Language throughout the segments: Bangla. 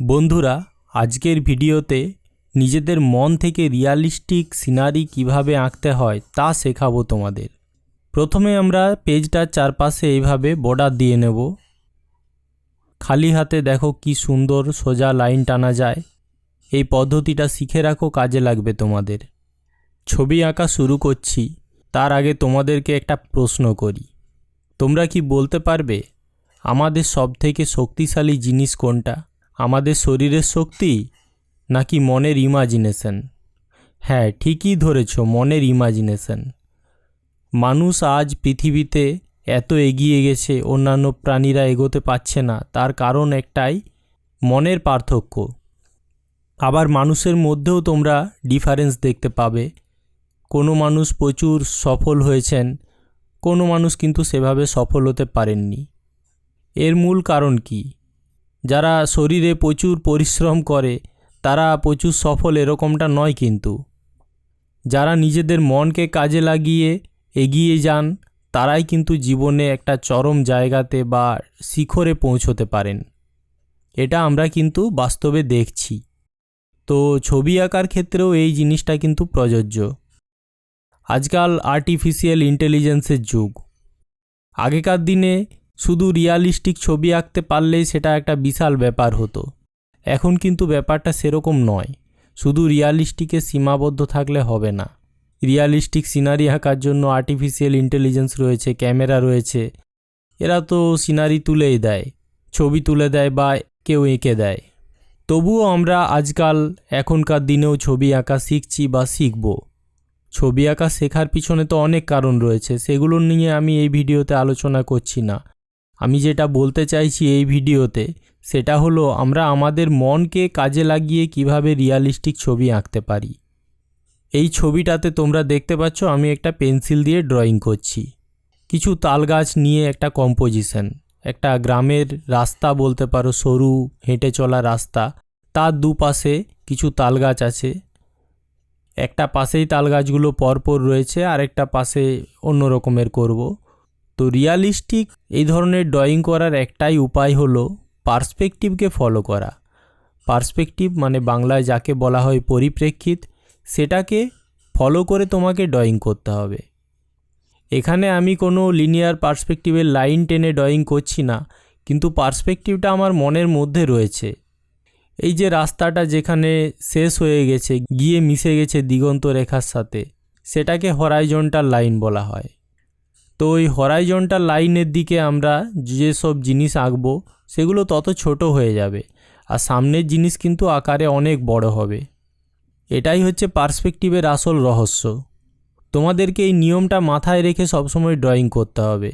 বন্ধুরা, আজকের ভিডিওতে নিজেদের মন থেকে রিয়ালিস্টিক সিনারি কীভাবে আঁকতে হয় তা শেখাবো তোমাদের। প্রথমে আমরা পেজটার চারপাশে এইভাবে বর্ডার দিয়ে নেব। খালি হাতে দেখো কি সুন্দর সোজা লাইন টানা যায়। এই পদ্ধতিটা শিখে রাখো, কাজে লাগবে তোমাদের। ছবি আঁকা শুরু করছি, তার আগে তোমাদেরকে একটা প্রশ্ন করি। তোমরা কি বলতে পারবে, আমাদের সবথেকে শক্তিশালী জিনিস কোনটা? আমাদের শরীরের শক্তি নাকি মনের ইমাজিনেশন হ্যাঁ ঠিকই ধরেছ, মনের ইমাজিনেশন মানুষ আজ পৃথিবীতে এত এগিয়ে গেছে, অন্যান্য প্রাণীরা এগোতে পারছে না, তার কারণ একটাই, মনের পার্থক্য। আবার মানুষের মধ্যেও তোমরা ডিফারেন্স দেখতে পাবে। কোনো মানুষ প্রচুর সফল হয়েছেন, কোনো মানুষ কিন্তু সেভাবে সফল হতে পারেননি। এর মূল কারণ কি? যারা শরীরে প্রচুর পরিশ্রম করে, তারা প্রচুর সফল এরকমটা নয় কিন্তু। যারা নিজেদের মনকে কাজে লাগিয়ে এগিয়ে যান, তারাই কিন্তু জীবনে একটা চরম জায়গাতে বা শিখরে পৌঁছতে পারেন। এটা আমরা কিন্তু বাস্তবে দেখছি। তো ছবি আঁকার ক্ষেত্রেও এই জিনিসটা কিন্তু প্রযোজ্য। আজকাল আর্টিফিশিয়াল ইন্টেলিজেন্সের যুগ। আগেকার দিনে শুধু রিয়ালিস্টিক ছবি আঁকতে পারলেই সেটা একটা বিশাল ব্যাপার হতো। এখন কিন্তু ব্যাপারটা সেরকম নয়। শুধু রিয়ালিস্টিকে সীমাবদ্ধ থাকলে হবে না। রিয়ালিস্টিক সিনারি আঁকার জন্য আর্টিফিশিয়াল ইন্টেলিজেন্স রয়েছে, ক্যামেরা রয়েছে। এরা তো সিনারি তুলেই দেয়, ছবি তুলে দেয় বা কেউ এঁকে দেয়। তবুও আমরা আজকাল এখনকার দিনেও ছবি আঁকা শিখছি বা শিখব। ছবি আঁকা শেখার পিছনে তো অনেক কারণ রয়েছে, সেগুলো নিয়ে আমি এই ভিডিওতে আলোচনা করছি না। আমি যেটা বলতে চাইছি এই ভিডিওতে, সেটা হলো আমরা আমাদের মনকে কাজে লাগিয়ে কীভাবে রিয়ালিস্টিক ছবি আঁকতে পারি। এই ছবিটাতে তোমরা দেখতে পাচ্ছ আমি একটা পেন্সিল দিয়ে ড্রয়িং করছি। কিছু তাল গাছ নিয়ে একটা কম্পোজিশন একটা গ্রামের রাস্তা বলতে পারো, সরু হেঁটে চলা রাস্তা। তার দুপাশে কিছু তাল গাছ আছে। একটা পাশেই তাল গাছগুলো পরপর রয়েছে, আরেকটা পাশে অন্য রকমের করব। তো রিয়ালিস্টিক এই ধরনের ড্রয়িং করার একটাই উপায় হলো পার্সপেক্টিভকে ফলো করা। পার্সপেক্টিভ মানে বাংলায় যাকে বলা হয় পরিপ্রেক্ষিত, সেটাকে ফলো করে তোমাকে ড্রয়িং করতে হবে। এখানে আমি কোনো লিনিয়ার পার্সপেক্টিভের লাইন টেনে ড্রয়িং করছি না, কিন্তু পার্সপেক্টিভটা আমার মনের মধ্যে রয়েছে। এই যে রাস্তাটা যেখানে শেষ হয়ে গেছে, গিয়ে মিশে গেছে দিগন্ত রেখার সাথে, সেটাকে হরাইজন্টাল লাইন বলা হয়। তো ওই হরাইজন্টাল লাইনের দিকে আমরা যেসব জিনিস আঁকবো, সেগুলো তত ছোট হয়ে যাবে। আর সামনের জিনিস কিন্তু আকারে অনেক বড় হবে। এটাই হচ্ছে পার্সপেক্টিভের আসল রহস্য। তোমাদেরকে এই নিয়মটা মাথায় রেখে সবসময় ড্রয়িং করতে হবে।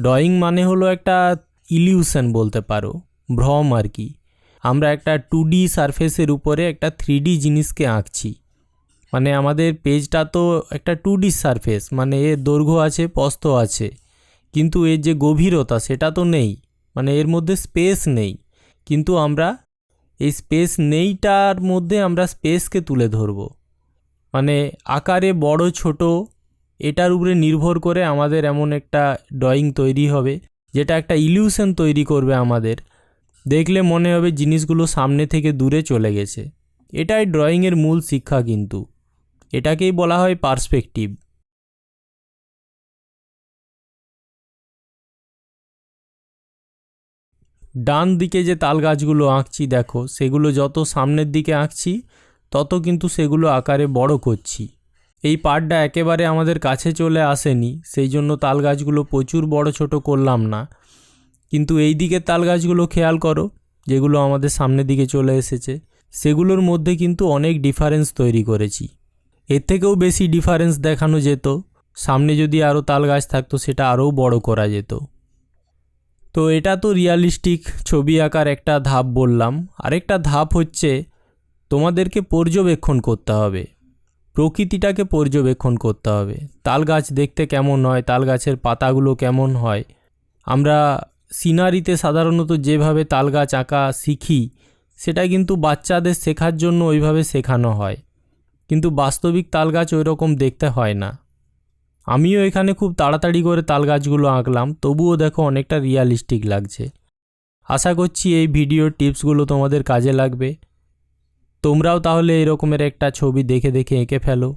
ড্রয়িং মানে হলো একটা ইলিউশন বলতে পারো, ভ্রম আর কি। আমরা একটা টু ডি সারফেসের উপরে একটা থ্রি ডি জিনিসকে আঁকছি। মানে আমাদের পেজটা তো একটা টু ডি সারফেস মানে এর দৈর্ঘ্য আছে, প্রস্থ আছে, কিন্তু এর যে গভীরতা সেটা তো নেই মানে এর মধ্যে স্পেস নেই, কিন্তু আমরা এই স্পেস নেইটার মধ্যে আমরা স্পেসকে তুলে ধরব। মানে আকারে বড়, ছোট, এটার উপরে নির্ভর করে আমাদের এমন একটা ড্রয়িং তৈরি হবে, যেটা একটা ইলিউশন তৈরি করবে আমাদের। দেখলে মনে হবে জিনিসগুলো সামনে থেকে দূরে চলে গেছে। এটাই ড্রয়িংয়ের মূল শিক্ষা কিন্তু। এটাকেই বলা হয় পার্সপেক্টিভ। ডান দিকে যে তাল গাছগুলো আঁকছি, দেখো, সেগুলো যত সামনের দিকে আঁকছি, তত কিন্তু সেগুলো আকারে বড় করছি। এই পার্টটা একেবারে আমাদের কাছে চলে আসেনি, সেই জন্য তাল গাছগুলো প্রচুর বড় ছোট করলাম না। কিন্তু এই দিকের তাল গাছগুলো খেয়াল করো, যেগুলো আমাদের সামনের দিকে চলে এসেছে, সেগুলোর মধ্যে কিন্তু অনেক ডিফারেন্স তৈরি করেছি। এর থেকেও বেশি ডিফারেন্স দেখানো যেত। সামনে যদি আরও তাল গাছ থাকতো, সেটা আরও বড় করা যেত। তো এটা তো রিয়ালিস্টিক ছবি আঁকার একটা ধাপ বললাম। আরেকটা ধাপ হচ্ছে, তোমাদেরকে পর্যবেক্ষণ করতে হবে। প্রকৃতিটাকে পর্যবেক্ষণ করতে হবে। তাল গাছ দেখতে কেমন হয়, তাল গাছের পাতাগুলো কেমন হয়? আমরা সিনারিতে সাধারণত যেভাবে তাল গাছ আঁকা শিখি, সেটা কিন্তু বাচ্চাদের শেখার জন্য ওইভাবে শেখানো হয়। কিন্তু বাস্তবিক তাল গাছ ওই রকম দেখতে হয় না। আমিও এখানে খুব তাড়াতাড়ি করে তাল গাছগুলো আঁকলাম, তবুও দেখো অনেকটা রিয়ালিস্টিক লাগছে। আশা করছি এই ভিডিও টিপসগুলো তোমাদের কাজে লাগবে। তোমরাও তাহলে এরকমের একটা ছবি দেখে দেখে এঁকে ফেলো।